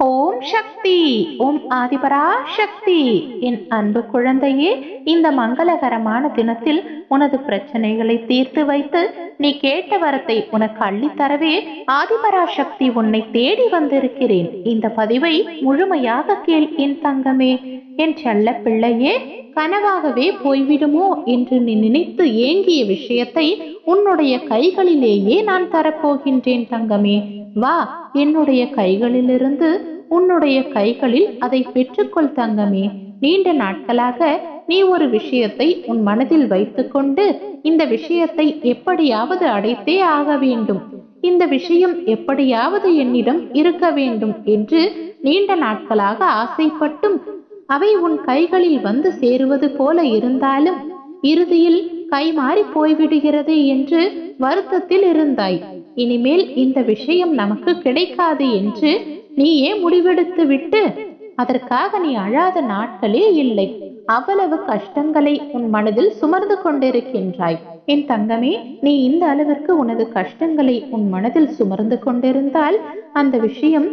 ஓம் சக்தி ஓம் ஆதிபரா சக்தி என் அன்பு குழந்தையே இந்த மங்களகரமான தினத்தில் உனது பிரச்சனைகளை தீர்த்து வைத்து நீ கேட்ட வரத்தை உனக்கு அள்ளித்தரவே ஆதிபரா சக்தி உன்னை தேடி வந்திருக்கிறேன். இந்த பதிவை முழுமையாக கேள் என் தங்கமே. என் செல்ல பிள்ளையே கனவாகவே போய்விடுமோ என்று நீ நினைத்து ஏங்கிய விஷயத்தை உன்னுடைய கைகளிலேயே நான் தரப்போகின்றேன் தங்கமே. வா என்னுடைய கைகளிலிருந்து உன்னுடைய கைகளில் அதை பெற்றுக்கொள் தங்கமே. நீண்ட நாட்களாக நீ ஒரு விஷயத்தை உன் மனதில் வைத்துக்கொண்டு இந்த விஷயத்தை எப்படியாவது அடைத்தே ஆக வேண்டும். இந்த விஷயம் எப்படியாவது என்னிடம் இருக்க வேண்டும் என்று நீண்ட நாட்களாக ஆசைப்பட்டும் அவை உன் கைகளில் வந்து சேருவது போல இருந்தாலும் இறுதியில் கைமாறி போய்விடுகிறது என்று வருத்தத்தில் இருந்தாய். இனிமேல் இந்த விஷயம் நமக்கு கிடைக்காது என்று நீயே முடிவெடுத்து விட்டு அதற்காக நீ அழாத நாட்களே இல்லை. அவ்வளவு கஷ்டங்களை உன் மனதில் சுமர்ந்து கொண்டிருக்கின்றாய். என் தங்கமே நீ இந்த அளவிற்கு உனது கஷ்டங்களை உன் மனதில் சுமர்ந்து கொண்டிருந்தால் அந்த விஷயம்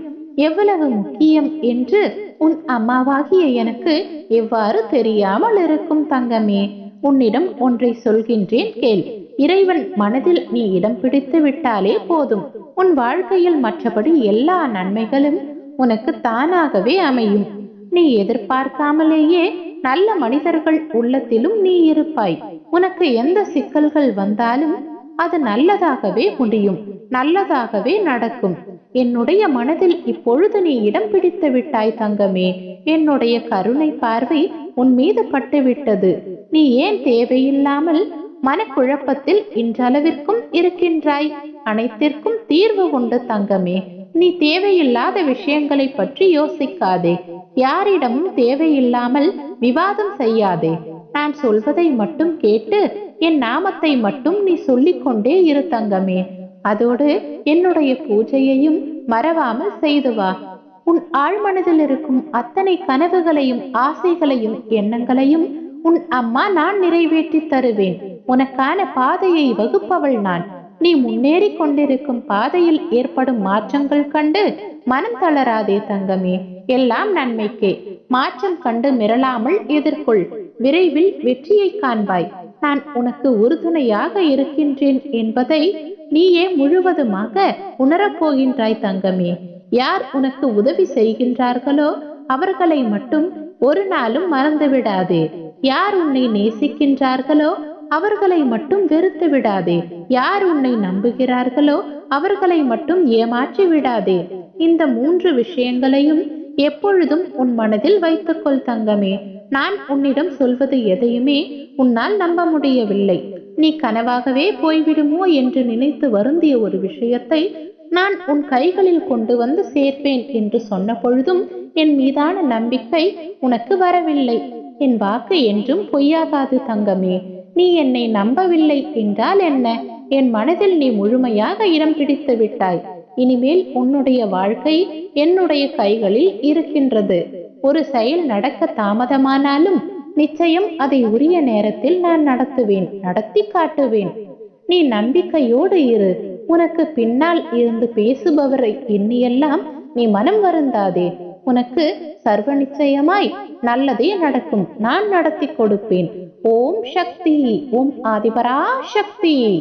எவ்வளவு முக்கியம் என்று உன் அம்மாவாகிய எனக்கு எவ்வாறு தெரியாமல் இருக்கும் தங்கமே. உன்னிடம் ஒன்றை சொல்கின்றேன் கேள். இறைவன் மனதில் நீ இடம் பிடித்து விட்டாலே போதும். உன் வாழ்க்கையில் மற்றபடி எல்லா நன்மைகளும் உனக்கு தானாகவே அமையும். நீ எதிர்பார்க்காமலேயே நல்ல மனிதர்கள் உள்ளத்திலும் நீ இருப்பாய். உனக்கு எந்த சிக்கல்கள் வந்தாலும் அது நல்லதாகவே முடியும் நல்லதாகவே நடக்கும். என்னுடைய மனதில் இப்பொழுது நீ இடம் பிடித்து விட்டாய் தங்கமே. என்னுடைய கருணை பார்வை உன் மீது பட்டுவிட்டது. நீ ஏன் தேவையில்லாமல் மனக்குழப்பத்தில் இன்றளவிற்கும் இருக்கின்றாய். அனைத்திற்கும் தீர்வு உண்டு தங்கமே. நீ தேவையில்லாத விஷயங்களை பற்றி யோசிக்காதே. யாரிடமும் தேவையில்லாமல் விவாதம் செய்யாதே. நான் சொல்வதை மட்டும் கேட்டு என் நாமத்தை மட்டும் நீ சொல்லிக் கொண்டே இரு தங்கமே. அதோடு என்னுடைய பூஜையையும் மறவாமல் செய்து வா. உன் ஆழ்மனதில் இருக்கும் அத்தனை கனவுகளையும் ஆசைகளையும் எண்ணங்களையும் உன் அம்மா நான் நிறைவேற்றி தருவேன். உனக்கான பாதையை வகுப்பவள் நான். நீ முன்னேறி கொண்டிருக்கும் பாதையில் ஏற்படும் மாற்றங்கள் கண்டு மனம் தளராதே தங்கமே. எல்லாம் நன்மைக்கே. மாற்றம் கண்டு மிரளாமல் எதிர்கொள். விரைவில் வெற்றியை காண்பாய். நான் உனக்கு உறுதுணையாக இருக்கின்றேன் என்பதை நீயே முழுவதுமாக உணரப்போகின்றாய் தங்கமே. யார் உனக்கு உதவி செய்கின்றார்களோ அவர்களை மட்டும் ஒரு நாளும் மறந்துவிடாதே. யார் உன்னை நேசிக்கின்றார்களோ அவர்களை மட்டும் வெறுத்து விடாதே. யார் உன்னை நம்புகிறார்களோ அவர்களை மட்டும் ஏமாற்றி விடாதே. இந்த மூன்று விஷயங்களையும் எப்பொழுதும் உன் மனதில் வைத்துக்கொள் தங்கமே. நான் உன்னிடம் சொல்வது எதையுமே உன்னால் நம்ப முடியவில்லை. நீ கனவாகவே போய்விடுமோ என்று நினைத்து வருந்திய ஒரு விஷயத்தை நான் உன் கைகளில் கொண்டு வந்து சேர்ப்பேன் என்று சொன்ன பொழுதும் என் மீதான நம்பிக்கை உனக்கு வரவில்லை. என் வாக்கு என்றும் பொய்யாகாது தங்கமே. நீ என்னை நம்பவில்லை என்றால் என்ன? என் மனதில் நீ முழுமையாக இடம் பிடித்து விட்டாய். இனிமேல் உன்னுடைய வாழ்க்கை என்னுடைய கைகளில் இருக்கின்றது. ஒரு செயல் நடக்க தாமதமானாலும் நிச்சயம் அதை உரிய நேரத்தில் நான் நடத்துவேன் நடத்தி காட்டுவேன். நீ நம்பிக்கையோடு இரு. உனக்கு பின்னால் இருந்து பேசுபவரை எண்ணியெல்லாம் நீ மனம் வருந்தாதே. உனக்கு சர்வ நிச்சயமாய் நல்லதே நடக்கும். நான் நடத்தி கொடுப்பேன். ஓம் சக்தி. ஓம் ஆதிபரா சக்தி